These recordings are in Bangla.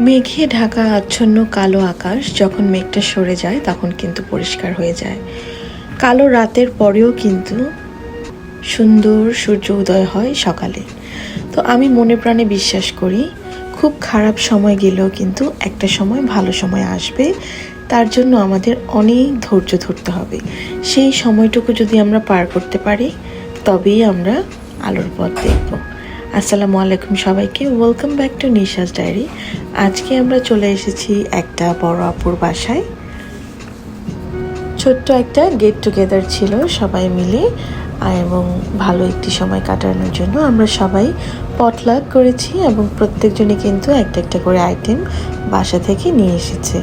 মেঘে ঢাকা আচ্ছন্ন কালো আকাশ, যখন মেঘটা সরে যায়, তখন কিন্তু পরিষ্কার হয়ে যায়। কালো রাতের পরেও কিন্তু সুন্দর সূর্য উদয় হয় সকালে। তো আমি মনে প্রাণে বিশ্বাস করি, খুব খারাপ সময় গেলেও কিন্তু একটা সময় ভালো সময় আসবে। তার জন্য আমাদের অনেক ধৈর্য ধরতে হবে। সেই সময়টুকু যদি আমরা পার করতে পারি, তবেই আমরা আলোর পথ দেখব। আসসালামু আলাইকুম সবাইকে। Welcome back to Nisha's diary আজকে আমরা চলে এসেছি একটা বড় আপুর বাসায়। ছোট্ট একটা গেট টুগেদার ছিল সবাই মিলে এবং ভালো একটি সময় কাটানোর জন্য আমরা সবাই পটলাক করেছি এবং প্রত্যেকজনই কিন্তু একটা একটা করে আইটেম বাসা থেকে নিয়ে এসেছে।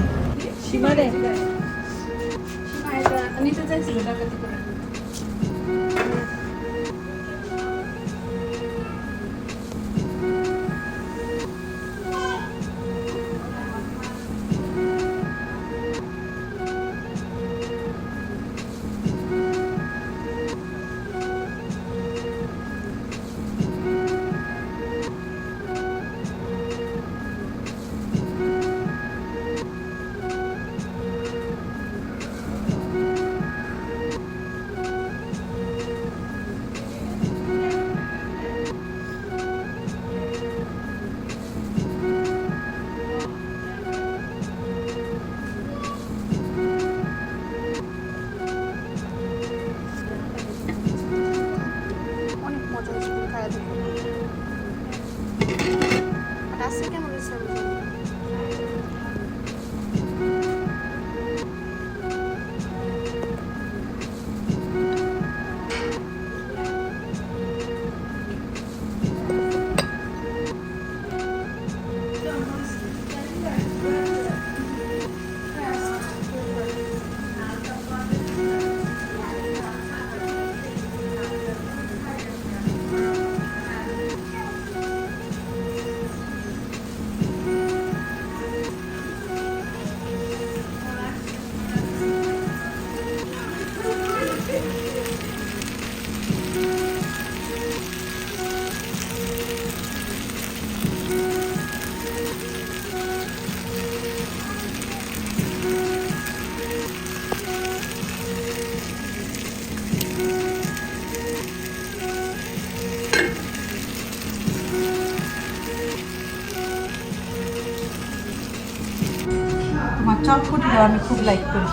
আমি খুব লাইক করি।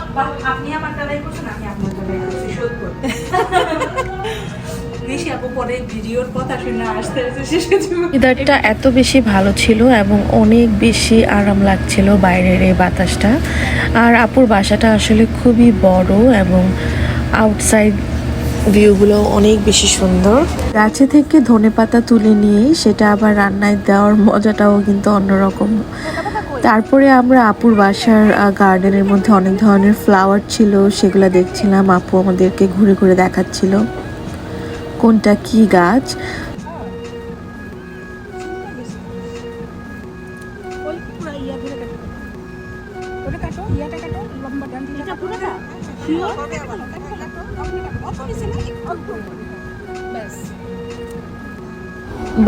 আপনি আমারটা লাইক করছেন আমি আপনারটা লাইক করছি হয়ে ওয়েদারটা এত বেশি ভালো ছিল এবং অনেক বেশি আরাম লাগছিল বাইরের এই বাতাসটা। আর আপুর বাসাটা আসলে খুবই বড় এবং আউটসাইড ভিউগুলো অনেক বেশি সুন্দর। গাছে থেকে ধনেপাতা তুলে নিয়ে সেটা আবার রান্নায় দেওয়ার মজাটাও কিন্তু অন্যরকম। তারপরে আমরা আপুর বাসার গার্ডেনের মধ্যে অনেক ধরনের ফ্লাওয়ার ছিল, সেগুলো দেখছিলাম। আপু আমাদেরকে ঘুরে ঘুরে দেখাচ্ছিল। কোনটা কি গাছ? ব্যাস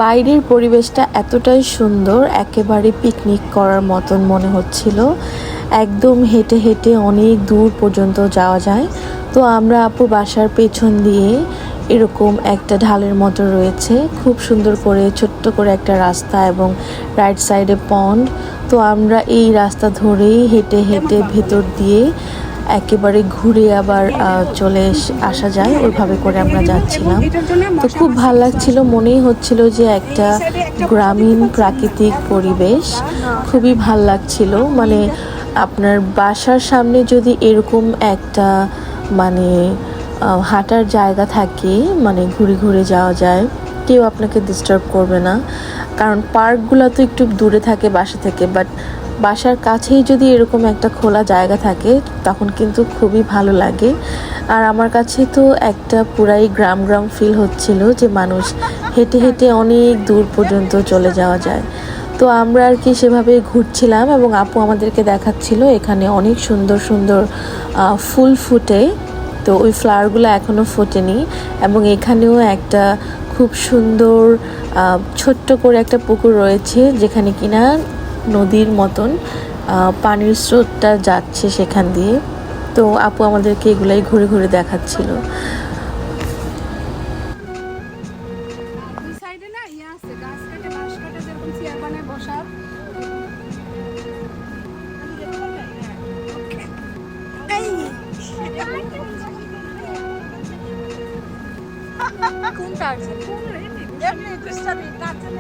বাইরের পরিবেশটা এতটাই সুন্দর, একেবারে পিকনিক করার মতন মনে হচ্ছিল। একদম হেঁটে হেঁটে অনেক দূর পর্যন্ত যাওয়া যায়। তো আমরা আপু বাসার পেছন দিয়ে এরকম একটা ঢালের মতো রয়েছে। খুব সুন্দর করে ছোট্ট করে একটা রাস্তা এবং রাইট সাইডে পন্ড তো আমরা এই রাস্তা ধরেই হেঁটে হেঁটে ভেতর দিয়ে একেবারে ঘুরে আবার চলে আসা যায়, ওইভাবে করে আমরা যাচ্ছিলাম। তো খুব ভালো লাগছিল, মনেই হচ্ছিল যে একটা গ্রামীণ প্রাকৃতিক পরিবেশ, খুবই ভালো লাগছিল। মানে আপনার বাসার সামনে যদি এরকম একটা মানে হাঁটার জায়গা থাকে মানে ঘুরে ঘুরে যাওয়া যায়, কেউ আপনাকে ডিস্টার্ব করবে না। কারণ পার্কগুলো তো একটু দূরে থাকে বাসা থেকে বাট বাসার কাছেই যদি এরকম একটা খোলা জায়গা থাকে, তখন কিন্তু খুবই ভালো লাগে। আর আমার কাছে তো একটা পুরাই গ্রাম গ্রাম ফিল হচ্ছিল যে মানুষ হেঁটে হেঁটে অনেক দূর পর্যন্ত চলে যাওয়া যায়। তো আমরা আর কি সেভাবে ঘুরছিলাম এবং আপু আমাদেরকে দেখাচ্ছিল এখানে অনেক সুন্দর সুন্দর ফুল ফুটে। তো ওই ফ্লাওয়ারগুলো এখনও ফোটেনি এবং এখানেও একটা খুব সুন্দর ছোট্ট করে একটা পুকুর রয়েছে যেখানে কিনা নদীর মতন পানির স্রোতটা যাচ্ছে সেখান দিয়ে। তো আপু আমাদেরকে এগুলাই ঘুরে ঘুরে দেখাচ্ছিল। ইয়ে আছে গাছ কেটে বাঁশ কেটে যেরকম চেয়ার বানায় বসার। এমনি দুষ্টামি তার জন্য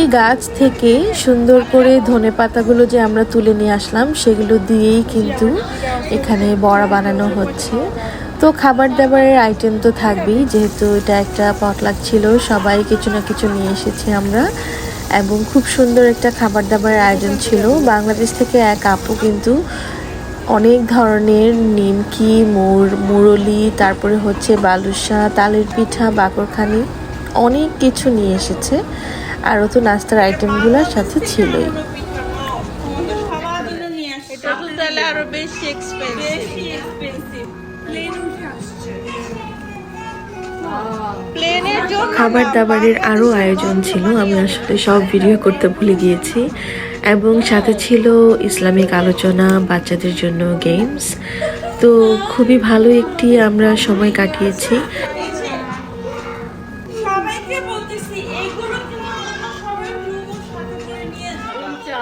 এই গাছ থেকে সুন্দর করে ধনে পাতাগুলো যে আমরা তুলে নিয়ে আসলাম, সেগুলো দিয়েই কিন্তু এখানে বড়া বানানো হচ্ছে। তো খাবার দাবারের আইটেম তো থাকবেই, যেহেতু এটা একটা পটলাক ছিল, সবাই কিছু না কিছু নিয়ে এসেছি আমরা। এবং খুব সুন্দর একটা খাবার দাবারের আয়োজন ছিল। বাংলাদেশ থেকে এক আপু কিন্তু অনেক ধরনের নিমকি, মুর, মুরলি, তারপরে হচ্ছে বালুসা তালের পিঠা, বাকরখানি, অনেক কিছু নিয়ে এসেছে। আরও তো নাস্তার আইটেমগুলোর সাথে ছিলই। খাবার দাবারের আরও আয়োজন ছিল, আমি আসলে সব ভিডিও করতে ভুলে গিয়েছি। এবং সাথে ছিল ইসলামিক আলোচনা, বাচ্চাদের জন্য গেমস তো খুবই ভালো একটি আমরা সময় কাটিয়েছি।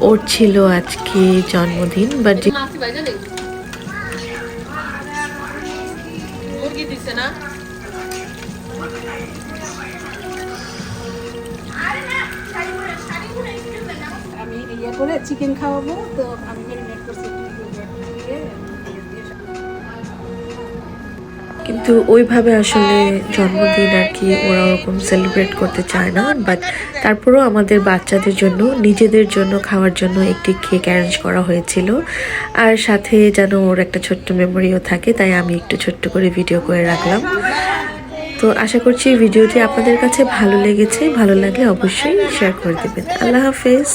ওর ছিল আজকে জন্মদিন বা মুরগি দিছে না? আমি ইয়ে চিকেন খাওয়াবো তো আমি কিন্তু ওইভাবে আসলে জন্মদিন আর কি ওরা ওরকম সেলিব্রেট করতে চায় না বাট তারপরেও আমাদের বাচ্চাদের জন্য, নিজেদের জন্য, খাওয়ার জন্য একটি কেক অ্যারেঞ্জ করা হয়েছিল। আর সাথে যেন ওর একটা ছোট্ট মেমোরিও থাকে, তাই আমি একটু ছোট্ট করে ভিডিও করে রাখলাম। তো আশা করছি ভিডিওটি আপনাদের কাছে ভালো লেগেছে। ভালো লাগলে অবশ্যই শেয়ার করে দেবেন। আল্লাহ হাফেজ।